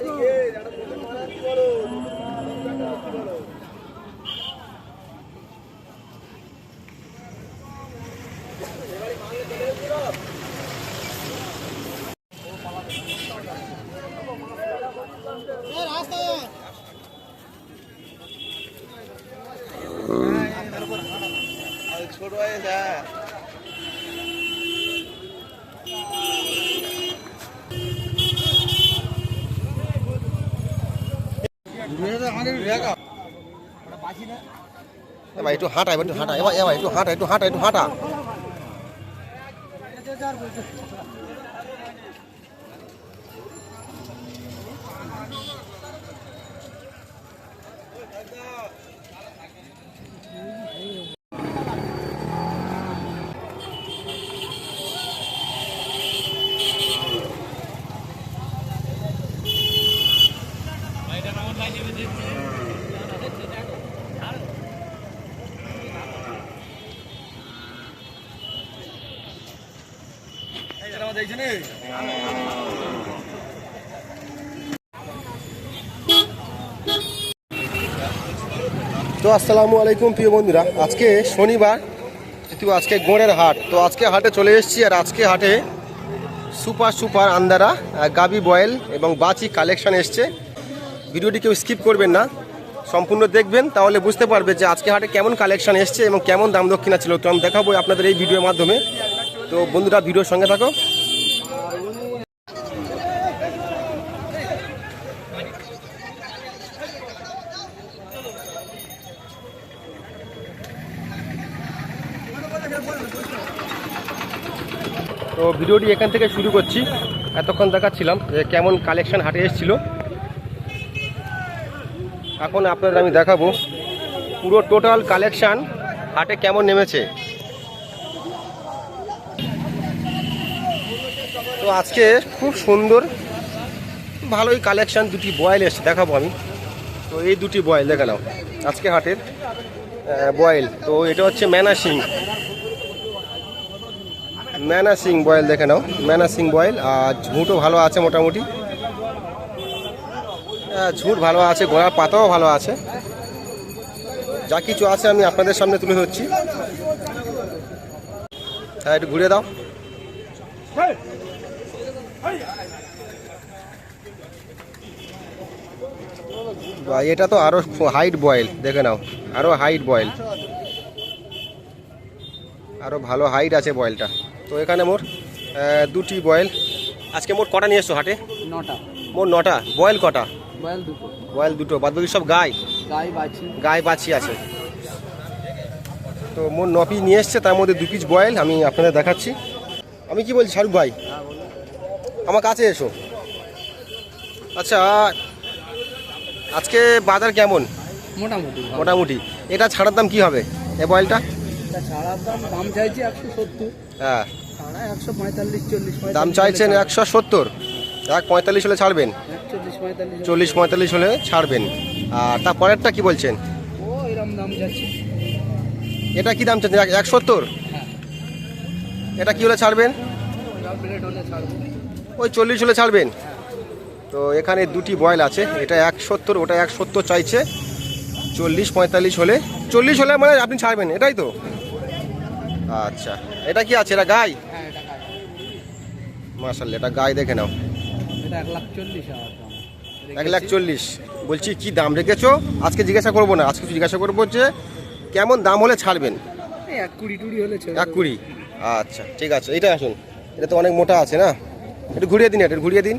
Let's go. একটু হাঁটা একটু হাঁটা এবার এবার একটু হাঁটা একটু হাঁটা একটু হাঁটা তো আসসালামু আলাইকুম, প্রিয় বন্ধুরা। আজকে শনিবার কিন্তু আজকে গোড়ের হাট, তো আজকে হাটে চলে এসেছি আর আজকে হাটে সুপার সুপার আন্দারা গাবি বয়েল এবং বাচি কালেকশন এসছে। ভিডিওটি কেউ স্কিপ করবেন না, সম্পূর্ণ দেখবেন, তাহলে বুঝতে পারবে যে আজকে হাটে কেমন কালেকশন এসছে এবং কেমন দাম দক্ষিণা ছিল। তো আমি দেখাবো আপনাদের এই ভিডিওর মাধ্যমে। তো বন্ধুরা, ভিডিওর সঙ্গে থাকো। তো ভিডিওটি এখান থেকে শুরু করছি। এতক্ষণ দেখাচ্ছিলাম যে কেমন কালেকশন হাটে এসেছিল। এখন আপনাদের আমি দেখাবো পুরো টোটাল কালেকশান হাটে কেমন নেমেছে। তো আজকে খুব সুন্দর, ভালোই কালেকশান দুটি বয়েল এসছে, দেখাবো আমি। তো এই দুটি বয়েল দেখালাম আজকে হাটের বয়েল তো এটা হচ্ছে ম্যানা সিং ম্যানা সিং বয়েল দেখে নাও। ম্যানা সিং বয়েল আর ঝুঁটও ভালো আছে মোটামুটি। হ্যাঁ, ঝুট ভালো আছে গোড়ার পাতাও ভালো আছে। যা কিছু আছে আমি আপনাদের সামনে তুলে ধরছি। হ্যাঁ একটু ঘুরে দাও। এটা তো আরও হাইট বয়েল দেখে নাও। আরও হাইট বয়েল। আরও ভালো হাইট আছে বয়েলটা। তো এখানে মোর দুটি বয়েল। আজকে মোট কটা নিয়ে এসছো হাটে? নটা। মোট নটা। বয়েল কটা? বয়াল দুটো। বয়েল দুটো। বাদ বাকি সব গায়ে গাই বাছি। গায়ে বাছি আছে। তো মোট নপি নিয়ে এসছে তার মধ্যে দু পিস বয়েল আমি আপনাদের দেখাচ্ছি। আমি কি বলছি শাহরুখ ভাই? আমার কাছে এসো। আচ্ছা আজকে বাজার কেমন? মোটামুটি মোটামুটি। এটা ছাড়ার দাম কি হবে এই বয়েলটা? ছাড়ার দাম দাম চাইছি একশো সত্তর। হ্যাঁ। দাম চাইছেন একশো সত্তর। এক পঁয়তাল্লিশ হলে ছাড়বেন। চল্লিশ পঁয়তাল্লিশ হলে ছাড়বেন। আর তারপরেরটা কি বলছেন? এটা কি দাম চাচ্ছেন এক- সত্তর? হ্যাঁ। এটা কি হলে ছাড়বেন? ওই চল্লিশ হলে ছাড়বেন। তো এখানে দুটি বয়েল আছে। এটা এক সত্তর ওটা এক সত্তর চাইছে। চল্লিশ পঁয়তাল্লিশ হলে চল্লিশ হলে মানে আপনি ছাড়বেন এটাই তো। আচ্ছা এটা কি আছে? এটা গাই? মার্শাল এটা গাই দেখে নাও। এক লাখ চল্লিশ বলছি কি দাম রেখেছো? আজকে জিজ্ঞাসা করব না আজকে জিজ্ঞাসা করব যে কেমন দাম হলে ছাড়বেন? এক কুড়ি টুড়ি হলে এক কুড়ি? আচ্ছা ঠিক আছে এটা আসুন। এটা তো অনেক মোটা আছে না? একটু ঘুরিয়ে দিন এটা ঘুরিয়ে দিন।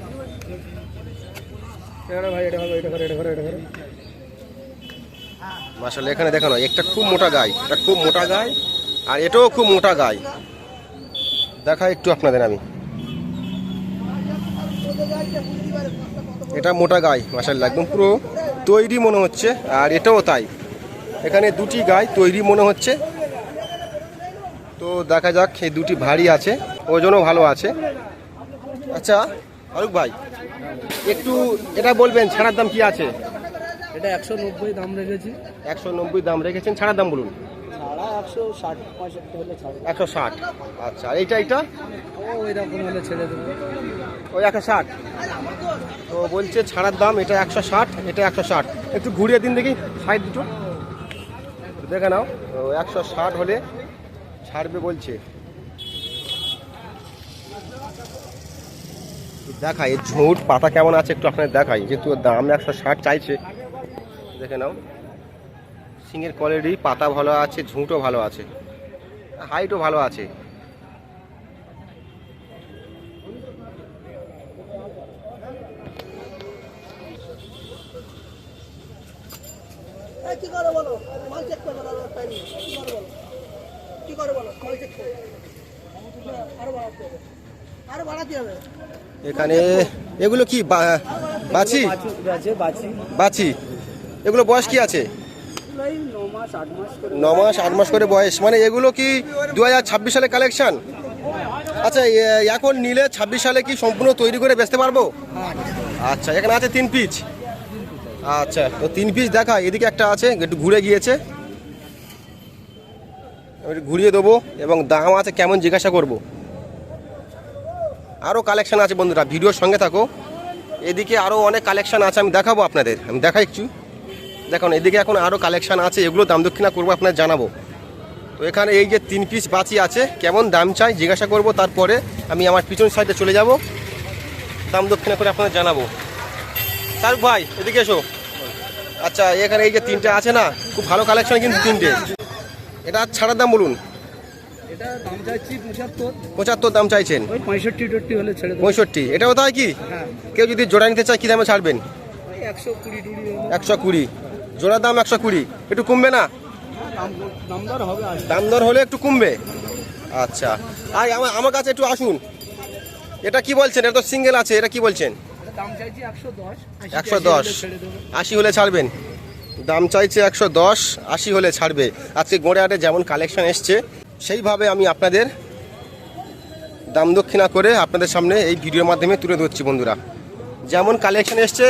মার্শাল এখানে দেখানো একটা খুব মোটা গাই এটা খুব মোটা গাই আর এটাও খুব মোটা গাই। দেখা একটু আপনাদের আমি। এটা মোটা গাই মার্শাল একদম পুরো তৈরি মনে হচ্ছে আর এটাও তাই। এখানে দুটি গাই তৈরি মনে হচ্ছে। তো দেখা যাক এই দুটি ভারী আছে ওজনও ভালো আছে। আচ্ছা ফারুক ভাই একটু এটা বলবেন ছাড়ার দাম কি আছে? এটা একশো নব্বই দাম রেখেছি। একশো নব্বই দাম রেখেছেন ছাড়ার দাম বলুন। একশো ষাট আচ্ছা এইটা এইটা? ও এরকম হলে ছেড়ে দেবো। ওই একশো ষাট। তো বলছে ছাড়ার দাম এটা একশো ষাট, এটা একশো ষাট। একটু ঘুরিয়ে দিন দেখি সাইড দুটো। দেখে নাও একশো ষাট হলে ছাড়বে বলছে। দেখাই ঝুট পাতা কেমন আছে একটু আপনার দেখাই, যেহেতু দাম একশো ষাট চাইছে। দেখে নাও সিংয়ের কোয়ালিটি, পাতা ভালো আছে, ঝুঁটও ভালো আছে, হাইটও ভালো আছে। বলো মাল চেক করবে না টাইম কি করে বলো? কি করে বলো মাল চেক করবে বাড়াতে হবে। আরও বাড়াতে হবে। এখানে এগুলো কি বাছি? বাছি। এগুলো বয়স কি আছে? ন মাস আট মাস করে ন মাস আট মাস করে বয়স। মানে এগুলো কি দু হাজার ছাব্বিশ সালে কালেকশন আচ্ছা এখন নিলে ছাব্বিশ সালে কি সম্পূর্ণ তৈরি করে বেচতে পারব? আচ্ছা এখানে আছে তিন পিস আচ্ছা তো তিন পিস দেখা, এদিকে একটা আছে, একটু ঘুরে গিয়েছে। ঘুরিয়ে দেবো, এবং দাম আছে কেমন জিজ্ঞাসা করব। আরও কালেকশান আছে বন্ধুরা, ভিডিওর সঙ্গে থাকো। এদিকে আরও অনেক কালেকশান আছে, আমি দেখাবো আপনাদের, আমি দেখাই একটু। দেখুন, এদিকে এখন আরও কালেকশান আছে, এগুলো দাম দক্ষিণা করব আপনার জানাব। তো এখানে এই যে তিন পিস বাচি আছে, কেমন দাম চাই জিজ্ঞাসা করব, তারপরে আমি আমার পিছন সাইডে চলে যাব। দাম দক্ষিণা করে আপনাদের জানাব। শাহরুখ ভাই এদিকে এসো। আচ্ছা এখানে এই যে তিনটে আছে না খুব ভালো কালেকশন কিন্তু তিনটে। এটা ছাড়ার দাম বলুন। এটা পঁচাত্তর। দাম চাইছেন। পঁয়ষট্টি এটাও তাই কি? হ্যাঁ। কেউ যদি জোড়া নিতে চায় কী দামে ছাড়বেন? একশো কুড়ি জোড়ার দাম একশো কুড়ি। একটু কমবে না? দাম দর হলে একটু কমবে? আচ্ছা। আর আমার আমার কাছে একটু আসুন। এটা কি বলছেন? এটা তো সিঙ্গেল আছে এটা কি বলছেন? একশো দশ আশি হলে ছাড়বেন। দাম চাইছে একশো দশ আশি হলে ছাড়বে। আজকে গোড়ে হাটে যেমন কালেকশন এসছে সেইভাবে আমি আপনাদের দাম দক্ষিণা করে আপনাদের সামনে এই ভিডিওর মাধ্যমে তুলে ধরছি বন্ধুরা। যেমন কালেকশন এসছে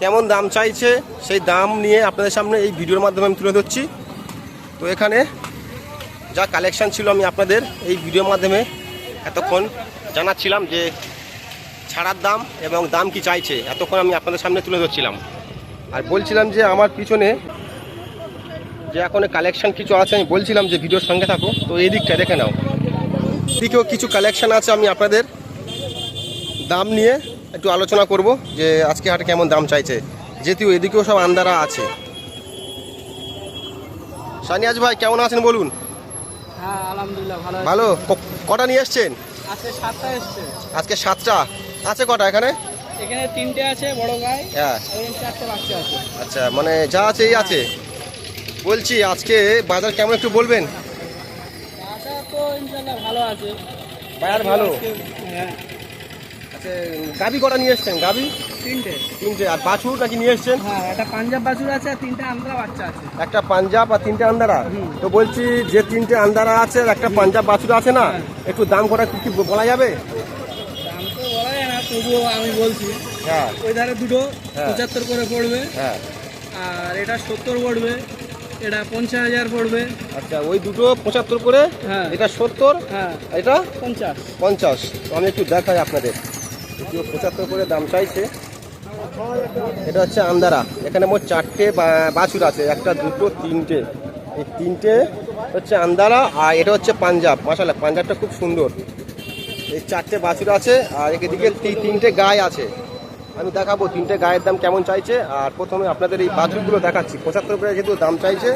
কেমন দাম চাইছে সেই দাম নিয়ে আপনাদের সামনে এই ভিডিওর মাধ্যমে আমি তুলে ধরছি। তো এখানে যা কালেকশন ছিল আমি আপনাদের এই ভিডিওর মাধ্যমে এতক্ষণ জানাচ্ছিলাম যে ছাড়ার দাম এবং দাম কি চাইছে? এতক্ষণ আমি আপনাদের সামনে তুলে ধরছিলাম। আর বলছিলাম যে আমার পিছনে যে এখন কালেকশন কিছু আছে আমি বলছিলাম যে ভিডিওর সঙ্গে থাকো। তো এই দিকটা দেখে নাও। এদিকেও কিছু কালেকশন আছে আমি আপনাদের দাম নিয়ে একটু আলোচনা করব যে আজকে হাটে কেমন দাম চাইছে। যেহেতু এদিকেও সব আন্দারা আছে। সানিয়াজ ভাই কেমন আছেন বলুন? হ্যাঁ ভালো কটা নিয়ে এসছেন? আজকে সাতটা? আছে কটা এখানে? এখানে তিনটে আছে বড় গায়ে হ্যাঁ। চারটে বাচ্চা আছে। আচ্ছা মানে যা আছে এই আছে। বলছি আজকে বাজার কেমন একটু বলবেন? আশা তো ইনশাল্লাহ ভালো আছে। বাজার ভালো? হ্যাঁ। আচ্ছা গাবি কটা নিয়ে এসছেন? গাবি তিনটে। তিনটে। আর বাছুর নাকি নিয়ে এসছেন? হ্যাঁ একটা পাঞ্জাব বাছুর আছে আর তিনটে আন্দ্রা বাচ্চা আছে। একটা পাঞ্জাব আর তিনটে আন্দারা তো বলছি যে তিনটে আন্দারা আছে আর একটা পাঞ্জাব বাছুর আছে না হ্যাঁ। একটু দাম কটা কি বলা যাবে? তবুও আমি বলছি হ্যাঁ। ওই ধারে দুটো হ্যাঁ। পঁচাত্তর করে পড়বে। হ্যাঁ। আর এটা সত্তর পড়বে এটা পঞ্চাশ হাজার পড়বে। আচ্ছা ওই দুটো পঁচাত্তর করে হ্যাঁ। এটা সত্তর হ্যাঁ। এটা পঞ্চাশ। পঞ্চাশ। তো আমি একটু দেখাই আপনাদের। যদিও পঁচাত্তর করে দাম চাইছে। এটা হচ্ছে আন্দারা এখানে মোট চারটে বাছুর আছে। একটা দুটো তিনটে। এই তিনটে হচ্ছে আন্দারা আর এটা হচ্ছে পাঞ্জাব। মাসাল্লাহ পাঞ্জাবটা খুব সুন্দর। এই চারটে বাছুর আছে, আর এদিকে তিনটে গায়ে আছে। আমি দেখাবো তিনটে গায়ের দাম কেমন চাইছে, আর প্রথমে আপনাদের এই বাছুরগুলো দেখাচ্ছি। পঁচাত্তর করে যেহেতু দাম চাইছে,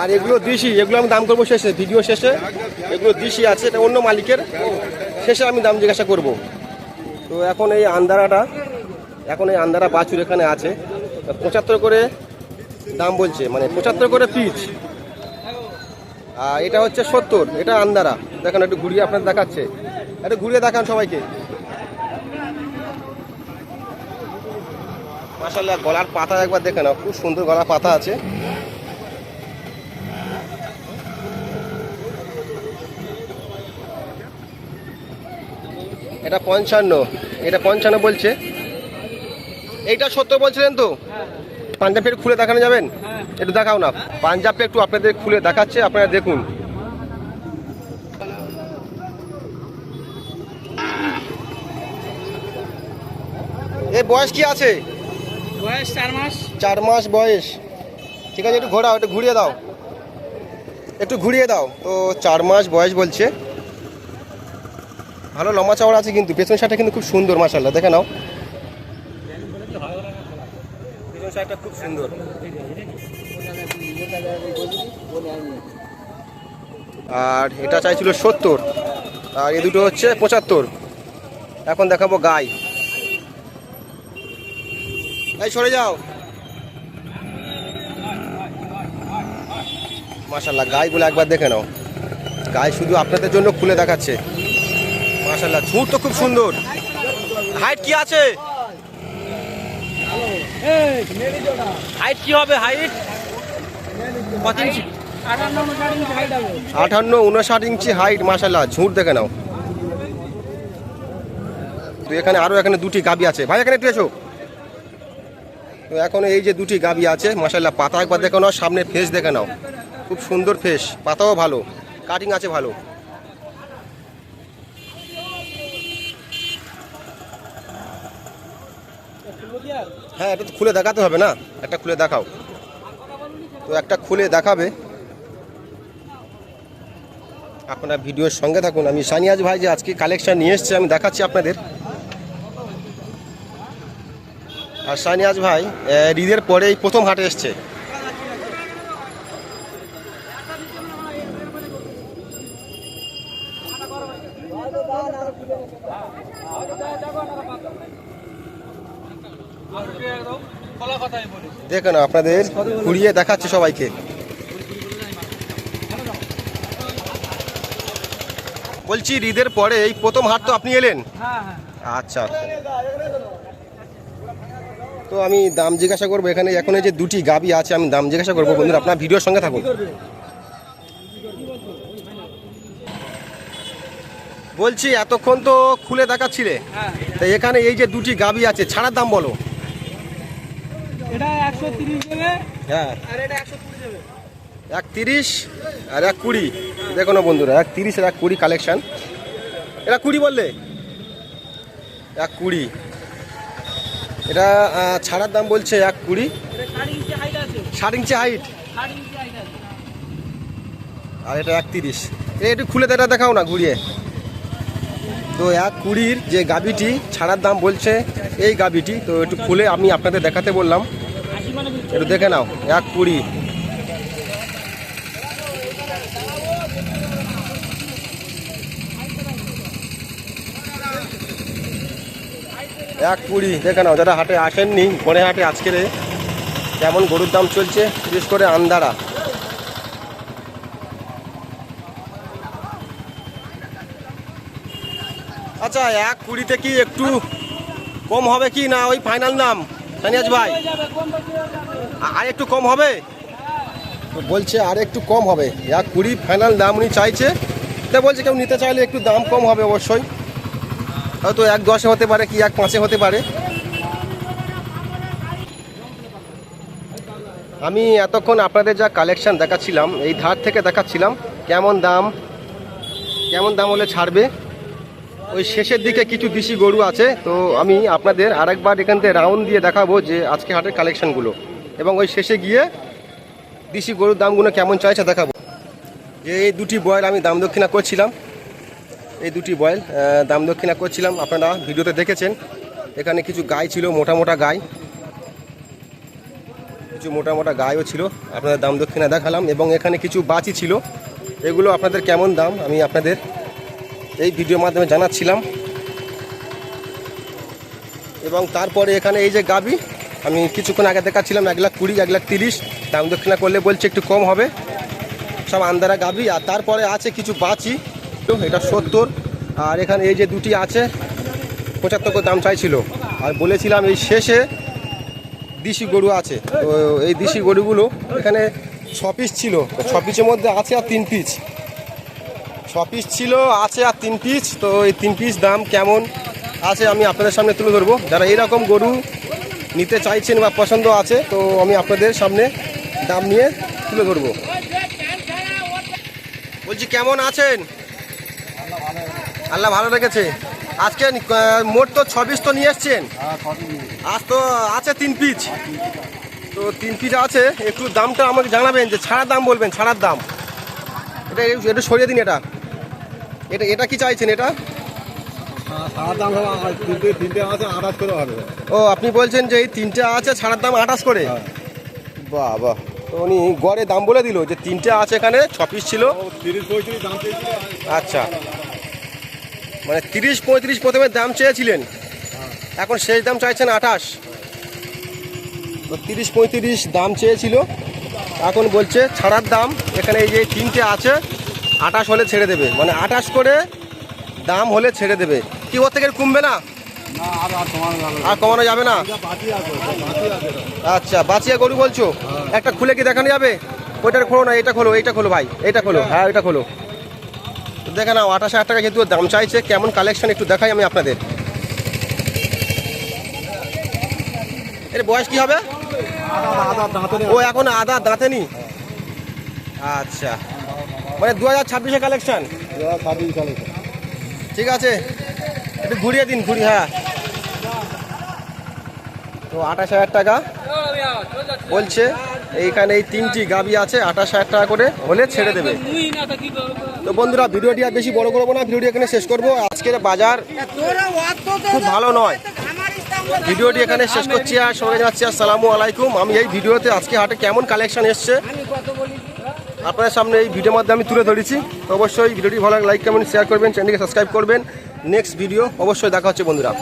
আর এগুলো দিশি, এগুলো আমি দাম করব শেষে, ভিডিও শেষে। এগুলো দিশি আছে, এটা অন্য মালিকের। শেষে আমি দাম জিজ্ঞাসা করব। তো এখন এই আন্দারাটা এখন এই আন্দারা বাছুর এখানে আছে। পঁচাত্তর করে দাম বলছে মানে পঁচাত্তর করে পিচ। আর এটা হচ্ছে সত্তর, এটা আন্দারা দেখেন, একটু ঘুরিয়ে আপনার দেখাচ্ছে। একটু ঘুরিয়ে দেখান সবাইকে। মাসাল্লাহ গলার পাতা একবার দেখে নাও খুব সুন্দর গলার পাতা আছে। এটা পঞ্চান্ন এটা পঞ্চান্ন বলছে। এইটা সত্তর বলছিলেন তো? পাঞ্জাবটা একটু খুলে দেখানো যাবেন? হ্যাঁ। একটু দেখাও না। পাঞ্জাবটা একটু আপনাদের খুলে দেখাচ্ছে আপনারা দেখুন। বয়স কি আছে? বয়স চার মাস। চার মাস বয়স। ঠিক আছে একটু ঘোরাও একটু ঘুরিয়ে দাও। একটু ঘুরিয়ে দাও। তো চার মাস বয়স বলছে। ভালো লম্বা চাওড়া আছে কিন্তু পেছন সাইডটা কিন্তু খুব সুন্দর মাসাল্লাহ দেখে নাও। পেছন খুব সুন্দর। আর এটা চাইছিল সত্তর আর এ দুটো হচ্ছে পঁচাত্তর। এখন দেখাবো গাই। এই, সরে যাও। মাশাল্লাহ গাইগুলো একবার দেখে নাও। গাই শুধু আপনাদের জন্য খুলে দেখাচ্ছে। মাশাল্লাহ ঝুট তো খুব সুন্দর। হাইট কি আছে? হাইট কি হবে, হাইট? কত ইঞ্চি আটান্ন উনষাট ইঞ্চি হাইট মাশাল্লাহ ঝুট দেখে নাও। তো এখানে আরও এখানে দুটি গাবি আছে। ভাই, এখানে একটু এসো। তো এখন এই যে দুটি গাবি আছে মাশাল্লাহ পাতা একবার দেখে নাও, সামনে ফেস দেখে নাও। খুব সুন্দর ফেস পাতাও ভালো কাটিং আছে ভালো। হ্যাঁ এটা তো খুলে দেখাতে হবে না, একটা খুলে দেখাও। তো একটা খুলে দেখাবে। আপনারা ভিডিওর সঙ্গে থাকুন, আমি সানিয়াজ ভাই যে আজকে কালেকশন নিয়ে এসছে, আমি দেখাচ্ছি আপনাদের। আর সানিয়াজ ভাই ঈদের পরে এই প্রথম হাটে এসছে। দেখুন আপনাদের ঘুরিয়ে দেখাচ্ছে সবাইকে। বলছি ঈদের পরে এই প্রথম হাট তো আপনি এলেন? হ্যাঁ হ্যাঁ। আচ্ছা। তো আমি দাম জিজ্ঞাসা করব এখানে এখন এই যে দুটি গাবি আছে আমি দাম জিজ্ঞাসা করব। বন্ধুরা আপনার ভিডিওর সঙ্গে থাকুন। বলছি এতক্ষণ তো খুলে দেখাচ্ছিলে। তো এখানে এই যে দুটি গাবি আছে ছাড়ার দাম বলো। হ্যাঁ। আর এটা একশো এক তিরিশ আর এক কুড়ি। দেখো না বন্ধুরা এক তিরিশ আর এক কুড়ি কালেকশান এটা কুড়ি বললে? এক কুড়ি। এটা ছাড়ার দাম বলছে এক কুড়ি। ষাট ইঞ্চি হাইট আর এটা এক তিরিশ। একটু খুলে তো এটা দেখাও না, ঘুরিয়ে। তো এক কুড়ির যে গাবিটি ছাড়ার দাম বলছে এই গাবিটি তো একটু খুলে আমি আপনাদের দেখাতে বললাম। একটু দেখে নাও, এক কুড়ি। এক কুড়ি দেখে নাও, যারা হাটে আসেননি গড়ে হাটে আজকের কেমন গরুর দাম চলছে, বিশেষ করে আন্দারা আচ্ছা এক কুড়িতে কি একটু কম হবে কি না ওই ফাইনাল দাম, সানিয়াজ ভাই? আর একটু কম হবে? বলছে আর একটু কম হবে। এক কুড়ি ফাইনাল দাম উনি চাইছে। তা বলছে কেউ নিতে চাইলে একটু দাম কম হবে অবশ্যই। হয়তো এক দশে হতে পারে কি এক পাঁচে হতে পারে। আমি এতক্ষণ আপনাদের যা কালেকশান দেখাচ্ছিলাম, এই ধার থেকে দেখাচ্ছিলাম কেমন দাম কেমন দাম হলে ছাড়বে। ওই শেষের দিকে কিছু দেশি গরু আছে, তো আমি আপনাদের আরেকবার এখান থেকে রাউন্ড দিয়ে দেখাবো যে আজকে হাটের কালেকশানগুলো এবং ওই শেষে গিয়ে দেশি গরুর দামগুলো কেমন চাইছে দেখাবো। যে এই দুটি বয়েল আমি দাম দক্ষিণা করছিলাম এই দুটি বয়েল দাম দক্ষিণা করছিলাম। আপনারা ভিডিওতে দেখেছেন, এখানে কিছু গাই ছিল, মোটা মোটা গাই। কিছু মোটা মোটা গাইও ছিল, আপনাদের দাম দক্ষিণা দেখালাম। এবং এখানে কিছু বাচি ছিল, এগুলো আপনাদের কেমন দাম, আমি আপনাদের এই ভিডিওর মাধ্যমে জানাচ্ছিলাম। এবং তারপরে এখানে এই যে গাবি আমি কিছুক্ষণ আগে দেখাচ্ছিলাম, এক লাখ কুড়ি, এক লাখ তিরিশ। দাম দক্ষিণা করলে বলছে একটু কম হবে। সব আন্দারা গাবি আর তারপরে আছে কিছু বাচি এটা সত্তর। আর এখানে এই যে দুটি আছে, পঁচাত্তর দাম চাইছিল। আর বলেছিলাম এই শেষে দেশি গরু আছে। তো এই দেশি গরুগুলো এখানে ছ পিস ছিল। ছ পিসের মধ্যে আছে আর তিন পিস ছ পিস ছিল, আছে আর তিন পিস তো এই তিন পিস দাম কেমন আছে আমি আপনাদের সামনে তুলে ধরবো। যারা এরকম গরু নিতে চাইছেন বা পছন্দ আছে, তো আমি আপনাদের সামনে দাম নিয়ে তুলে ধরবো। বলছি, কেমন আছেন? আল্লাহ ভালো রেখেছে। আজকে মোট তো ছ পিস তো নিয়ে এসছেন আজ তো আছে তিন পিস তো তিন পিস আছে একটু দামটা আমাকে জানাবেন যে ছাড়ার দাম বলবেন ছাড়ার দাম। এটা একটু- সরিয়ে দিন এটা। এটা এটা কি চাইছেন এটা? হবে ও আপনি বলছেন যে এই তিনটে আছে ছাড়ার দাম আঠাশ করে? বাহ বাহ তো উনি গড়ে দাম বলে দিল যে তিনটে আছে এখানে ছ পিস ছিল। আচ্ছা। মানে তিরিশ পঁয়ত্রিশ প্রথমে দাম চেয়েছিলেন। এখন শেষ দাম চাইছেন আঠাশ। তো তিরিশ পঁয়ত্রিশ দাম চেয়েছিল। এখন বলছে ছাড়ার দাম। এখানে এই যে তিনটে আছে আঠাশ হলে ছেড়ে দেবে। মানে আঠাশ করে দাম হলে ছেড়ে দেবে। কি ওর থেকে কমবে না? আর কমানো যাবে না। আচ্ছা বাঁচিয়া গরু বলছো? একটা খুলে কি দেখানো যাবে? ওইটার খোলো না এটা খোলো এইটা খোলো ভাই এটা খোলো হ্যাঁ এটা খোলো। তো দেখে নাও আঠাশ হাজার টাকা যেহেতু দাম চাইছে, কেমন কালেকশন একটু দেখাই আমি আপনাদের। এর বয়স কি হবে? ও এখন আদা দাঁতেনি? আচ্ছা। মানে দু হাজার ছাব্বিশে কালেকশন ঠিক আছে। একটু ঘুরিয়ে দিন ঘুরি হ্যাঁ। তো আঠাশ হাজার টাকা বলছে। এইখানে এই তিনটি গাবি আছে, আঠাশ হাজার টাকা করে হলে ছেড়ে দেবে। তো বন্ধুরা, ভিডিওটি আর বেশি বড় করব না, ভিডিওটি এখানে শেষ করব। আজকের বাজার খুব ভালো নয়। ভিডিওটি এখানে শেষ করছি আর সবাই জানাচ্ছি আসসালামু আলাইকুম। আমি এই ভিডিওতে আজকে হাটে কেমন কালেকশন এসছে আপনাদের সামনে এই ভিডিওর মাধ্যমে আমি তুলে ধরেছি। অবশ্যই ভিডিওটি ভালো লাইক কমেন্ট শেয়ার করবেন চ্যানেলকে সাবস্ক্রাইব করবেন। নেক্সট ভিডিও অবশ্যই দেখা হচ্ছে বন্ধুরা।